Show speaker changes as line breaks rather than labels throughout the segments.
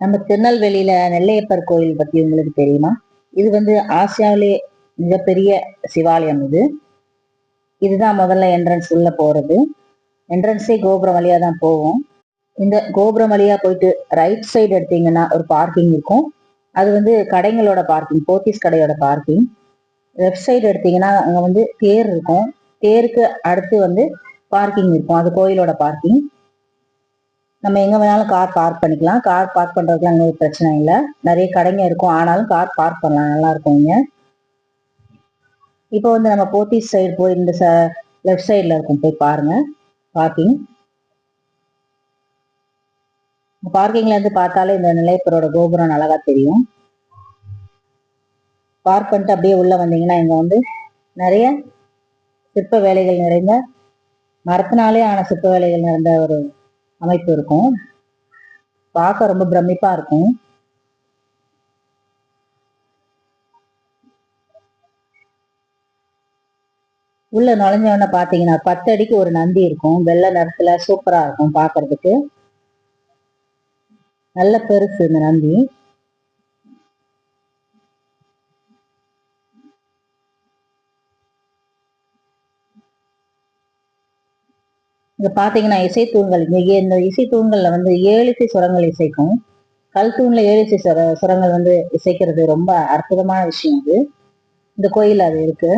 நம்ம திருநெல்வேலியில நெல்லையப்பர் கோயில் பத்தி உங்களுக்கு தெரியுமா? இது வந்து ஆசியாவிலே மிகப்பெரிய சிவாலயம் இது. இதுதான் முதல்ல என்ட்ரன்ஸ் உள்ள போறது. என்ட்ரன்ஸே கோபுரம் வழியா தான் போவோம். இந்த கோபுரம் வழியா போயிட்டு ரைட் சைடு எடுத்தீங்கன்னா ஒரு பார்க்கிங் இருக்கும். அது வந்து கடைங்களோட பார்க்கிங் போத்தீஸ் கடையோட பார்க்கிங் லெஃப்ட் சைடு எடுத்தீங்கன்னா அங்கே வந்து தேர் இருக்கும். தேருக்கு அடுத்து வந்து பார்க்கிங் இருக்கும். அது கோயிலோட பார்க்கிங் நம்ம எங்க வேணாலும் கார் பார்க் பண்ணிக்கலாம். கார் பார்க் பண்றதுக்குலாம் அங்கே பிரச்சனை இல்லை. நிறைய கடைங்க இருக்கும். ஆனாலும் கார் பார்க் பண்ணலாம். நல்லா இருக்கும் இங்க. இப்போ வந்து நம்ம போத்தீஸ் சைடு போய் இந்த ச லெஃப்ட் சைடில் இருக்கும். போய் பாருங்க. பார்க்கிங் பார்க்கிங்ல இருந்து பார்த்தாலே இந்த நிலையப்பரோட கோபுரம் அழகா தெரியும். பார்க் பண்ணிட்டு அப்படியே உள்ள வந்தீங்கன்னா இங்க வந்து நிறைய சிற்ப வேலைகள் நிறைந்த மரத்தினாலே ஆன சிற்ப வேலைகள் நிறைந்த ஒரு அமைப்பு இருக்கும். பார்க்க ரொம்ப பிரமிப்பா இருக்கும். உள்ள நுழைஞ்சவொடனே பார்த்தீங்கன்னா பத்து அடிக்கு ஒரு நந்தி இருக்கும். வெள்ளை நிறத்துல சூப்பரா இருக்கும் பார்க்கறதுக்கு. நல்ல பெருசு இந்த நந்தி. இங்க இசை இசைத்தூண்கள் இங்கே இந்த இசைத்தூண்கள்ல வந்து ஏழு இசை சுரங்கள் இசைக்கும். கல் தூண்ல ஏழு இசை சுர சுரங்கள் வந்து இசைக்கிறது ரொம்ப அற்புதமான விஷயம் அது. இந்த கோயில் அது இருக்கு.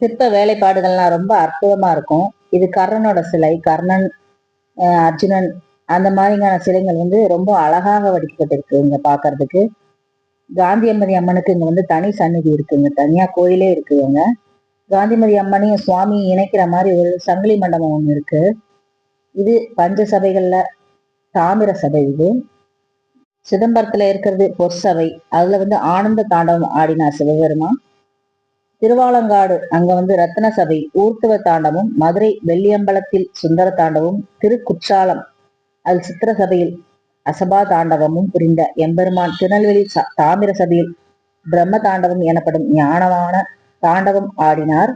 சிற்ப வேலைப்பாடுகள்லாம் ரொம்ப அற்புதமா இருக்கும். இது கர்ணனோட சிலை. கர்ணன் அர்ஜுனன் அந்த மாதிரியான சிலைகள் வந்து ரொம்ப அழகாக வடிக்கப்பட்டிருக்கு இங்க பாக்குறதுக்கு. காந்தியம்மதி அம்மனுக்கு இங்க வந்து தனி சந்நிதி இருக்குங்க. தனியா கோயிலே இருக்குங்க காந்திமதி அம்மனையும் சுவாமி இணைக்கிற மாதிரி ஒரு சங்கிலி மண்டபம் ஒன்று இருக்கு. இது பஞ்ச சபைகள்ல தாமிர சபை இது. சிதம்பரத்துல இருக்கிறது பொற்சபை அதுல வந்து ஆனந்த தாண்டவம் ஆடினார் சிவபெருமான். திருவாலங்காடு அங்க வந்து ரத்ன சபை ஊர்த்துவ தாண்டமும் மதுரை வெள்ளியம்பலத்தில் சுந்தர தாண்டவும் திருக்குற்றாலம் அது சித்திர சபையில் அசபா தாண்டவமும் புரிந்த எம்பெருமான் திருநெல்வேலி தாமிர சபையில் பிரம்ம தாண்டவம் எனப்படும் ஞானமான தாண்டவம் ஆடினார்.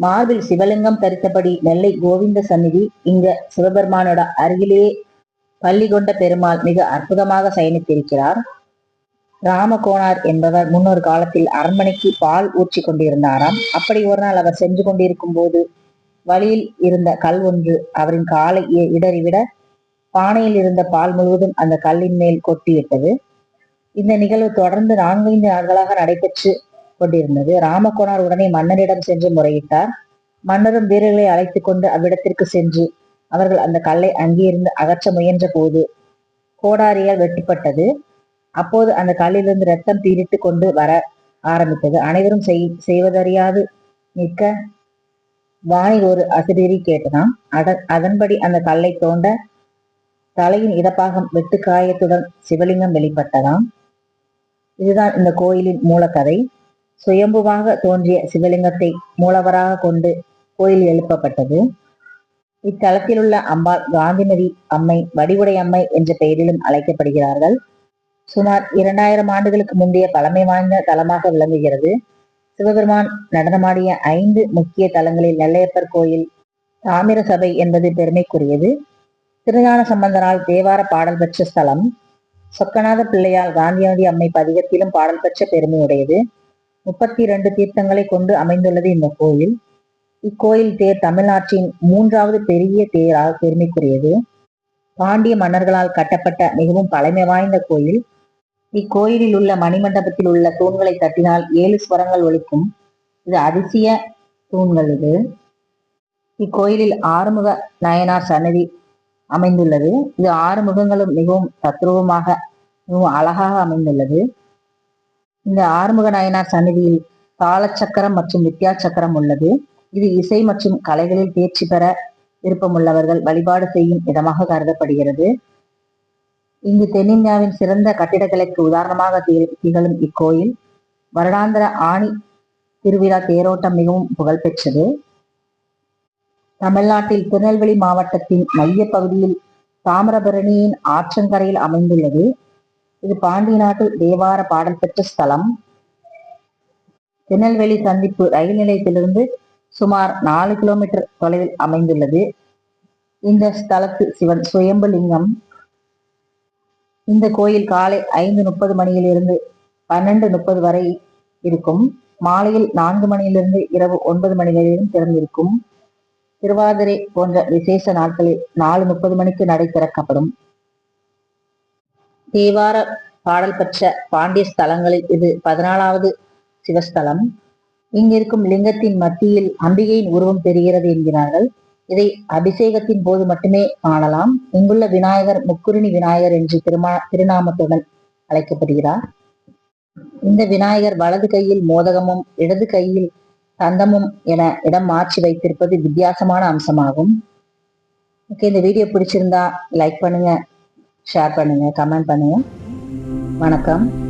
மார்பில் சிவலிங்கம் தரித்தபடி நெல்லை கோவிந்த சந்நிதி இங்க சிவபெருமானோட அருகிலேயே பள்ளி கொண்ட பெருமாள் மிக அற்புதமாக சயனித்திருக்கிறார். ராமகோணார் என்பவர் முன்னொரு காலத்தில் அரண்மனைக்கு பால் ஊற்றி கொண்டிருந்தாராம். அப்படி ஒரு நாள் அவர் சென்று கொண்டிருக்கும் போது வழியில் இருந்த கல் ஒன்று அவரின் காலை இடறிவிட பானையில் இருந்த பால் முழுவதும் அந்த கல்லின் மேல் கொட்டிவிட்டது. இந்த நிகழ்வு தொடர்ந்து நான்கைந்து நாட்களாக நடைபெற்று கொண்டிருந்தது. ராமகோனார் உடனே மன்னரிடம் சென்று முறையிட்டார். மன்னரும் வீரர்களை அழைத்து கொண்டு அவ்விடத்திற்கு சென்று அவர்கள் அந்த கல்லை அங்கிருந்து அகற்ற முயன்ற போது கோடாரியால் வெட்டுப்பட்டது. அப்போது அந்த கல்லிலிருந்து ரத்தம் பீரிட்டு கொண்டு வர ஆரம்பித்தது. அனைவரும் செய் செய்வதறியாது நிற்க வானில் ஒரு அசிரீரி கேட்டதாம். அதன் அதன்படி அந்த கல்லை தோண்ட தலையின் இடப்பாகம் வெட்டு காயத்துடன் சிவலிங்கம் வெளிப்பட்டதாம். இதுதான் இந்த கோயிலின் மூலக்கதை. சுயம்புவாக தோன்றிய சிவலிங்கத்தை மூலவராக கொண்டு கோயில் எழுப்பப்பட்டது. இத்தலத்தில் உள்ள அம்பாள் காந்திமதி அம்மை வடிவுடை அம்மை என்ற பெயரிலும் அழைக்கப்படுகிறார்கள். சுமார் இரண்டாயிரம் ஆண்டுகளுக்கு முந்தைய பழமை வாய்ந்த தலமாக விளங்குகிறது. சிவபெருமான் நடனமாடிய ஐந்து முக்கிய தலங்களில் நெல்லையப்பர் கோயில் தாமிர சபை என்பது பெருமைக்குரியது. திருஞான சம்பந்தரால் தேவார பாடல் பெற்ற ஸ்தலம். சொக்கநாத பிள்ளையால் காந்தியடி அம்மை பதிகத்திலும் பாடல் பெற்ற பெருமையுடையது. முப்பத்தி இரண்டு தீர்த்தங்களை கொண்டு அமைந்துள்ளது இந்த கோயில். இக்கோயில் தேர் தமிழ்நாட்டின் மூன்றாவது பெரிய தேரால் பெருமைக்குரியது. பாண்டிய மன்னர்களால் கட்டப்பட்ட மிகவும் பழமை வாய்ந்த கோயில். இக்கோயிலில் உள்ள மணிமண்டபத்தில் உள்ள தூண்களை தட்டினால் ஏழு ஸ்வரங்கள் ஒழிக்கும் இது அதிசய தூண்கள் இது. இக்கோயிலில் ஆறுமுக நயனார் சன்னதி அமைந்துள்ளது. இது ஆறு முகங்களும் மிகவும் தத்ரூபமாக மிகவும் அழகாக அமைந்துள்ளது. இந்த ஆறுமுக நாயனார் சன்னதியில் தாளச்சக்கரம் மற்றும் வித்யா சக்கரம் உள்ளது. இது இசை மற்றும் கலைகளில் தேர்ச்சி பெற விருப்பமுள்ளவர்கள் வழிபாடு செய்யும் இடமாக கருதப்படுகிறது. இங்கு தென்னிந்தியாவின் சிறந்த கட்டிடக்கலைக்கு உதாரணமாக திகழும் இக்கோயில் வருடாந்திர ஆணி திருவிழா தேரோட்டம் மிகவும் புகழ்பெற்றது. தமிழ்நாட்டில் திருநெல்வேலி மாவட்டத்தின் மைய பகுதியில் தாமிரபரணியின் ஆற்றங்கரையில் அமைந்துள்ளது. இது பாண்டிய நாட்டு தேவார பாடல் பெற்ற ஸ்தலம். திருநெல்வேலி சந்திப்பு ரயில் நிலையத்திலிருந்து சுமார் நாலு கிலோமீட்டர் தொலைவில் அமைந்துள்ளது. இந்த ஸ்தலத்து சிவன் சுயம்புலிங்கம். இந்த கோயில் காலை ஐந்து முப்பது மணியிலிருந்து பன்னெண்டு முப்பது வரை இருக்கும். மாலையில் நான்கு மணியிலிருந்து இரவு ஒன்பது மணி வரையிலும் திறந்திருக்கும். திருவாதிரை போன்ற விசேஷ நாட்களில் நாலு முப்பது மணிக்கு நடை திறக்கப்படும். தேவார பாடல் பெற்ற பாண்டிய ஸ்தலங்களில் இது பதினாலாவது சிவஸ்தலம். இங்கிருக்கும் லிங்கத்தின் மத்தியில் அம்பிகையின் உருவம் தெரிகிறது என்கிறார்கள். இதை அபிஷேகத்தின் போது மட்டுமே காணலாம். இங்குள்ள விநாயகர் முக்குருணி விநாயகர் என்று திருமா திருநாமத்துடன் அழைக்கப்படுகிறார். இந்த விநாயகர் வலது கையில் மோதகமும் இடது கையில் தந்தமும் என இடம் மாற்றி வைத்திருப்பது வித்தியாசமான அம்சமாகும். ஓகே இந்த வீடியோ பிடிச்சிருந்தா லைக் பண்ணுங்க ஷேர் பண்ணுங்க கமெண்ட் பண்ணுங்க. வணக்கம்.